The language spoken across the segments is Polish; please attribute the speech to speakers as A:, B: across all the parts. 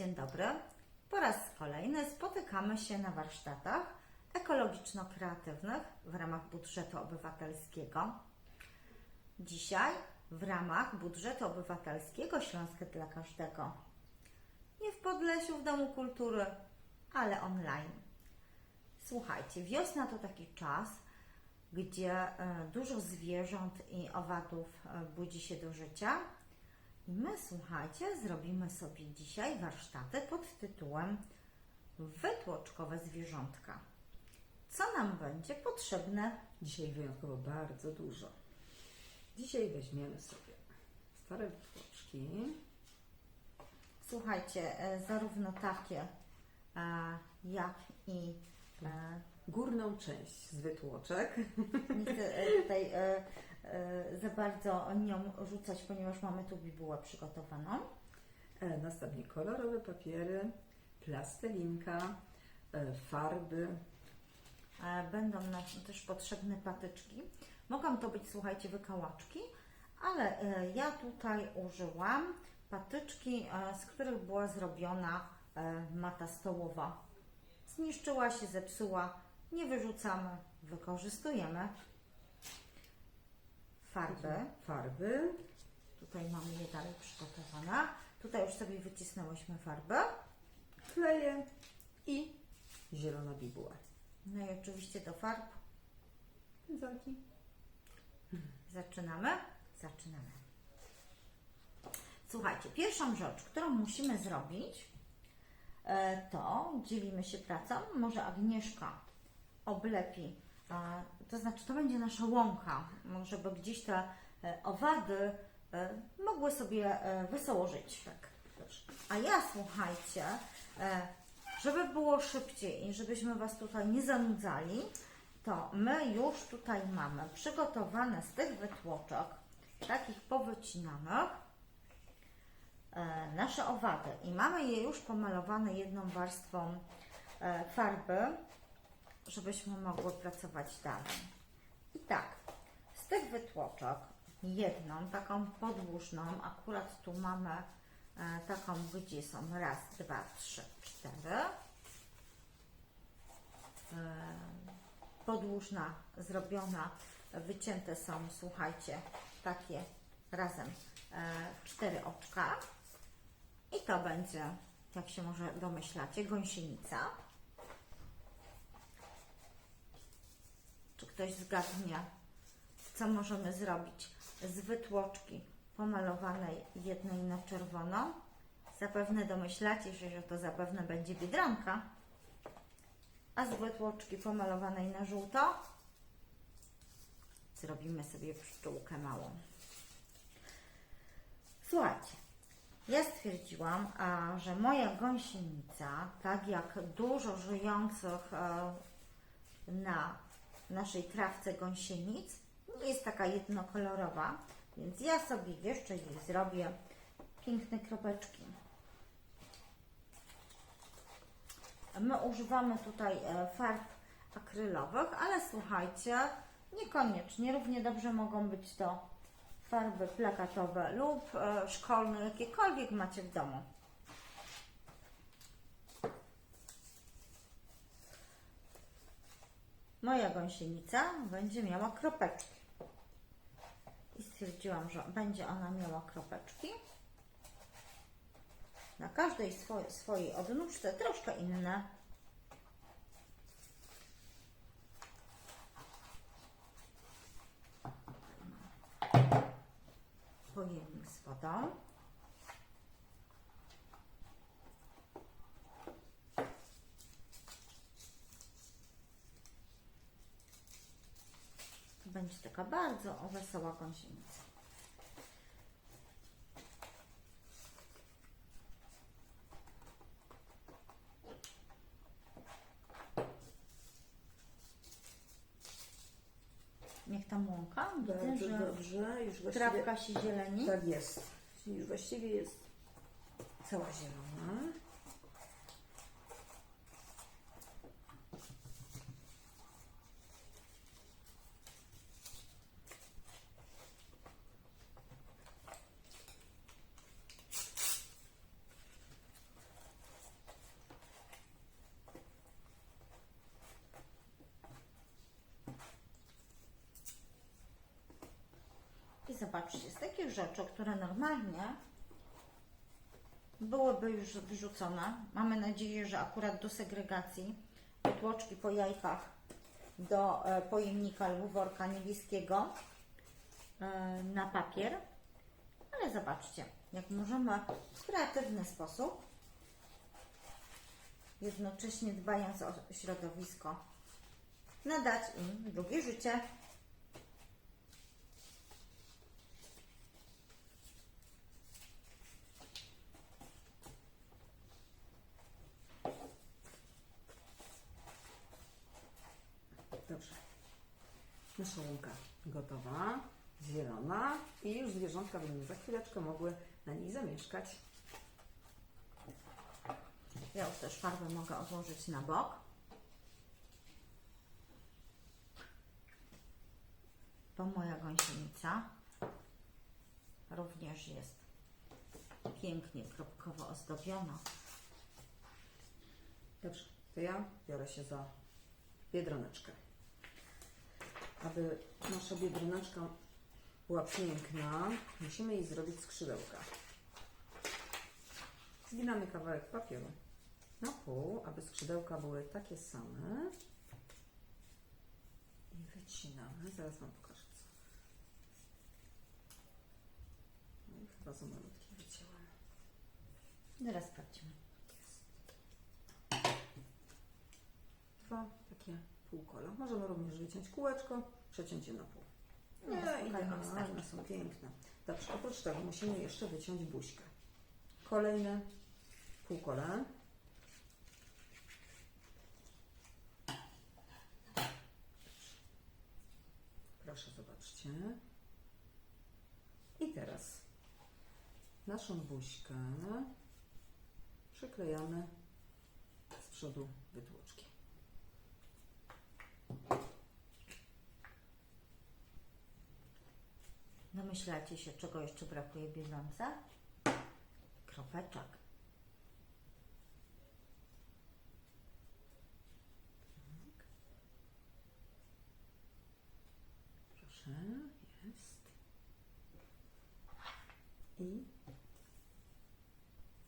A: Dzień dobry. Po raz kolejny spotykamy się na warsztatach ekologiczno-kreatywnych w ramach budżetu obywatelskiego. Dzisiaj w ramach budżetu obywatelskiego Śląskie dla każdego. Nie w Podlesiu, w Domu Kultury, ale online. Słuchajcie, wiosna to taki czas, gdzie e, dużo zwierząt i owadów e, budzi się do życia. I my, słuchajcie, zrobimy sobie dzisiaj warsztaty pod tytułem Wytłoczkowe zwierzątka. Co nam będzie potrzebne?
B: Dzisiaj wyjątkowo bardzo dużo. Dzisiaj weźmiemy sobie stare wytłoczki.
A: Słuchajcie, e, zarówno takie, e, jak i e,
B: Górną część z wytłoczek.
A: tutaj za bardzo nią rzucać, ponieważ mamy tu bibułę przygotowaną.
B: E, Następnie kolorowe papiery, plastelinka, e, farby.
A: E, Będą nam też potrzebne patyczki. Mogą to być, słuchajcie, wykałaczki, ale e, ja tutaj użyłam patyczki, e, z których była zrobiona e, mata stołowa. Zniszczyła się, zepsuła, nie wyrzucamy, wykorzystujemy. Farby.
B: Farby.
A: Tutaj mamy je dalej przygotowane. Tutaj już sobie wycisnęłyśmy farby.
B: kleje i zielona bibuła.
A: No i oczywiście do farb
B: Pędzelki.
A: Zaczynamy? Zaczynamy. Słuchajcie, pierwszą rzecz, którą musimy zrobić, e, to dzielimy się pracą. Może Agnieszka oblepi, to znaczy to będzie nasza łąka, żeby gdzieś te e, owady e, mogły sobie e, wesoło żyć.
B: Tak.
A: A ja słuchajcie, żeby było szybciej i żebyśmy Was tutaj nie zanudzali, to my już tutaj mamy przygotowane z tych wytłoczek, takich powycinanych, nasze owady i mamy je już pomalowane jedną warstwą farby, żebyśmy mogły pracować dalej. I tak, z tych wytłoczek jedną, taką podłużną, akurat tu mamy e, taką, gdzie są raz, dwa, trzy, cztery. E, podłużna zrobiona, wycięte są, słuchajcie, takie razem e, cztery oczka. I to będzie, jak się może domyślacie, gąsienica. Czy ktoś zgadnie, co możemy zrobić z wytłoczki pomalowanej jednej na czerwono? Zapewne domyślacie się, że to zapewne będzie biedronka. A z wytłoczki pomalowanej na żółto zrobimy sobie pszczółkę małą. Słuchajcie, ja stwierdziłam, że moja gąsienica, tak jak dużo żyjących e, na naszej trawce gąsienic, nie jest taka jednokolorowa, więc ja sobie jeszcze jej zrobię piękne kropeczki. My używamy tutaj e, farb akrylowych, ale słuchajcie, niekoniecznie. Równie dobrze mogą być to farby plakatowe lub e, szkolne, jakiekolwiek macie w domu. Moja gąsienica będzie miała kropeczki. I stwierdziłam, że będzie ona miała kropeczki. Na każdej swojej, swojej odnóżce troszkę inne. Pojemnik z wodą. To będzie taka bardzo wesoła gąsienica. Niech ta łąka, widzę,
B: Bardzo
A: że
B: dobrze. Już właściwie,
A: trawka się zieleni.
B: Tak jest. Już właściwie jest cała zielona.
A: Zobaczcie, z takich rzeczy, które normalnie byłyby już wyrzucone, mamy nadzieję, że akurat do segregacji tłoczki po jajkach do e, pojemnika lub worka niebieskiego e, na papier. Ale zobaczcie, jak możemy w kreatywny sposób, jednocześnie dbając o środowisko, nadać im drugie życie.
B: Dobrze. Nasza łąka gotowa, zielona i już zwierzątka będą za chwileczkę mogły na niej zamieszkać.
A: Ja już też farbę mogę odłożyć na bok. Bo moja gąsienica również jest pięknie kropkowo ozdobiona.
B: Dobrze, to ja biorę się za biedroneczkę. Aby nasza biedroneczka była piękna, musimy jej zrobić skrzydełka. Zginamy kawałek papieru na pół, aby skrzydełka były takie same. I wycinamy. Zaraz Wam pokażę co. No i chyba za malutkie wycięłam.
A: Zaraz sprawdzimy.
B: Dwa takie półkola. Możemy również wyciąć kółeczko, przeciąć je na pół.
A: Nie, spokojnie,
B: idealne, są piękne. Dobrze, oprócz tego musimy jeszcze wyciąć buźkę. Kolejne półkole. Proszę, zobaczcie. I teraz naszą buźkę przyklejamy z przodu wytłoczki.
A: Domyślacie się, czego jeszcze brakuje biedronce? Kropeczek.
B: Proszę, jest. I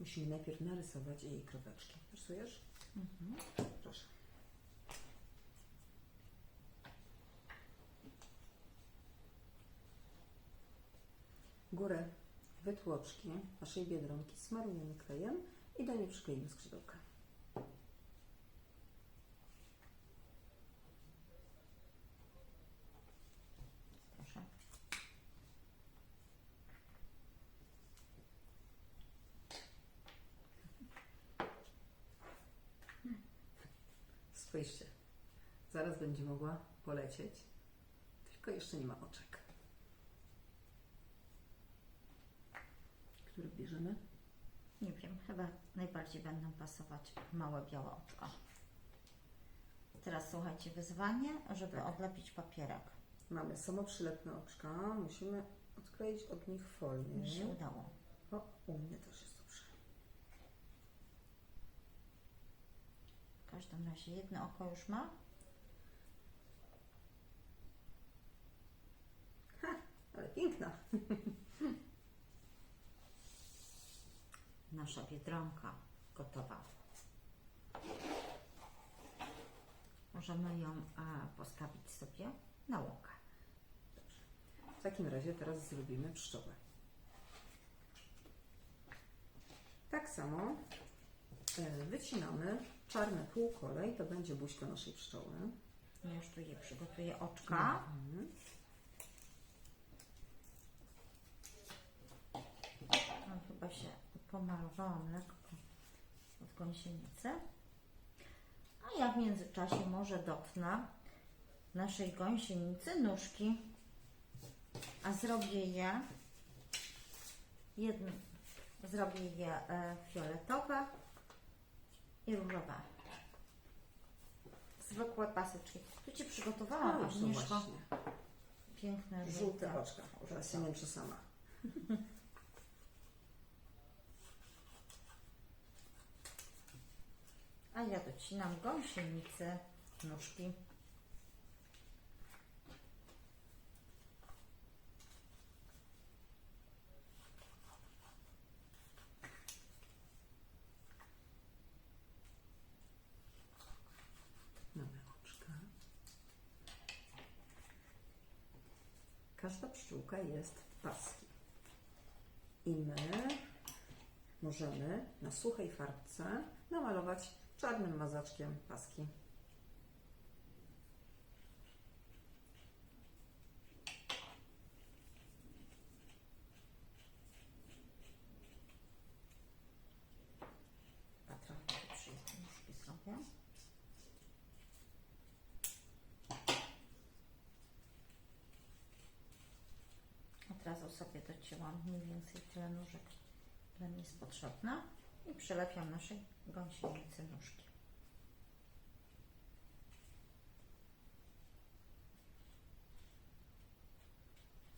B: musimy najpierw narysować jej kropeczki. Rysujesz?
A: Mhm.
B: Proszę. Górę wytłoczki naszej biedronki smarujemy klejem i do niej przykleimy skrzydełka. Spójrzcie, zaraz będzie mogła polecieć, tylko jeszcze nie ma oczek. Który bierzemy?
A: Nie wiem, chyba najbardziej będą pasować małe białe oczka. Teraz słuchajcie, wyzwanie, żeby
B: Tak.
A: odlepić papierek.
B: Mamy samoprzylepne oczka, musimy odkleić od nich folię.
A: Mi się udało.
B: O, u mnie też jest dobrze.
A: W każdym razie jedno oko już ma.
B: Ale piękna.
A: Nasza biedronka gotowa. Możemy ją e, postawić sobie na łąkę.
B: W takim razie teraz zrobimy pszczołę. Tak samo e, wycinamy czarne półkole i to będzie buźka naszej pszczoły.
A: Ja już tu je przygotuję oczka.
B: Mhm.
A: No, chyba się pomalowałam lekko od gąsienicy. A ja w międzyczasie może dotknę naszej gąsienicy nóżki. A zrobię je jedno, zrobię je e, fioletowe i różowe. Zwykłe paseczki. Tu Ci przygotowałam,
B: No
A: Agnieszko. Piękne
B: Żółte oczka. Teraz się męczę sama.
A: ja docinam gąsienicę nóżki.
B: każda pszczółka jest w paski. I my możemy na suchej farbce namalować czarnym mazaczkiem paski.
A: Od razu sobie docięłam mniej więcej tyle nóżek, ile mi jest potrzebne i przylepiam naszej gąsienicy nóżki.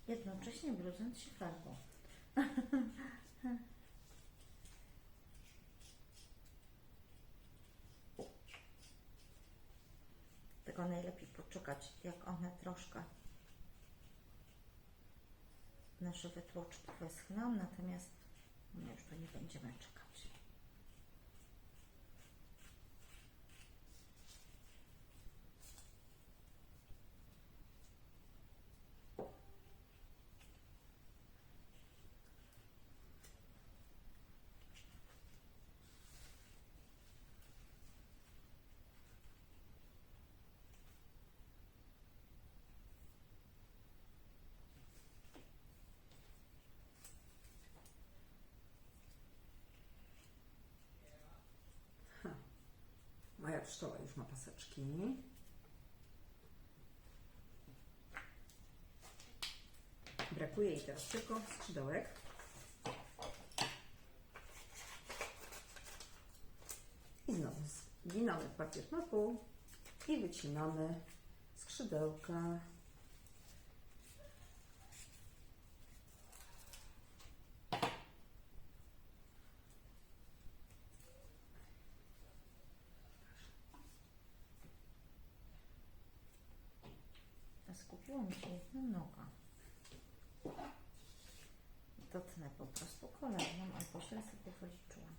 A: Jednocześnie brudząc się farbą. Tylko najlepiej poczekać, jak one troszkę nasze wytłoczki wyschną, natomiast my już tu nie będziemy czekać.
B: Moja pszczoła już ma paseczki. Brakuje jej teraz tylko skrzydełek. I znowu zginamy papier na pół i wycinamy skrzydełka.
A: A Skupiła mi się jedna noga. Dotknę po prostu kolejną, albo źle sobie wyliczyłam.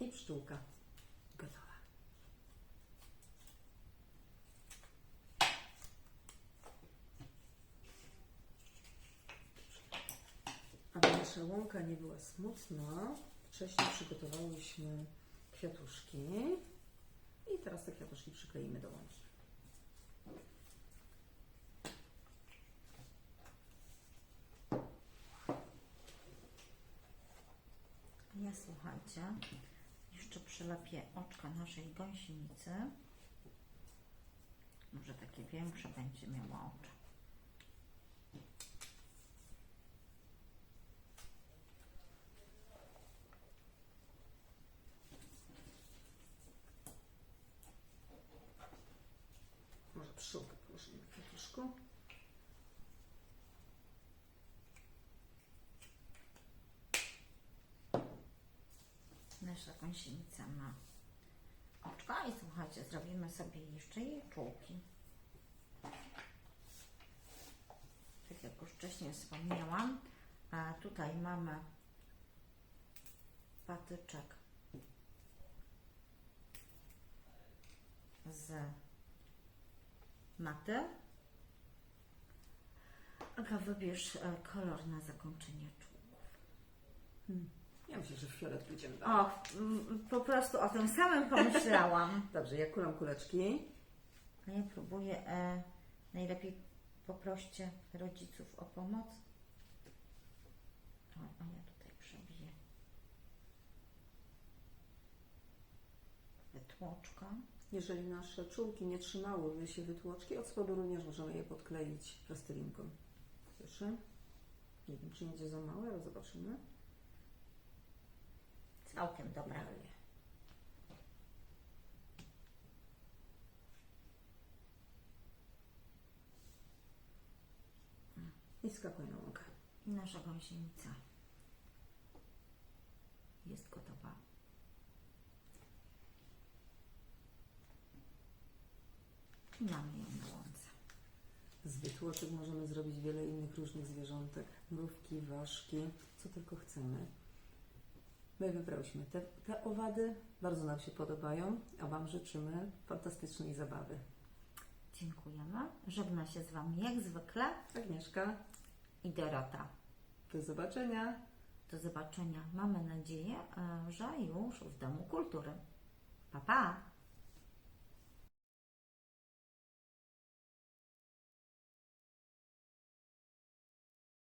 B: I pszczółka gotowa. Aby nasza łąka nie była smutna, wcześniej przygotowałyśmy kwiatuszki i teraz te kwiatuszki przykleimy do łąki.
A: Ja słuchajcie, jeszcze przylepię oczka naszej gąsienicy. Może takie większe będzie miała oczy.
B: Może pszczółkę położymy na kwiatuszku.
A: Nasza gąsienica ma oczka i słuchajcie, zrobimy sobie jeszcze jej czułki. Tak jak już wcześniej wspomniałam, tutaj mamy patyczek z maty. Aga, wybierz e, kolor na zakończenie czółków.
B: Ja myślę, że w fiolet pójdziemy dalej.
A: O, mm, po prostu o tym samym pomyślałam.
B: Dobrze, ja kulam kuleczki.
A: A ja próbuję, e, najlepiej poproście rodziców o pomoc. O, a ja tutaj przebiję wytłoczka.
B: Jeżeli nasze czółki nie trzymałyby się wytłoczki, od spodu również możemy je podkleić plastelinką. Proszę. Nie wiem, czy będzie za małe, ale zobaczymy.
A: Całkiem dobra.
B: I skakuj na łąkę.
A: I nasza gąsienica jest gotowa. I mamy ją na łące.
B: Z wytłoczek możemy zrobić wiele innych różnych zwierzątek. Mrówki, ważki, co tylko chcemy. My wybrałyśmy te, te owady, bardzo nam się podobają, a Wam życzymy fantastycznej zabawy.
A: Dziękujemy. Żegna się z Wami jak zwykle
B: Agnieszka,
A: i Dorota.
B: do zobaczenia.
A: Do zobaczenia. Mamy nadzieję, e, że już w Domu Kultury. Pa, pa!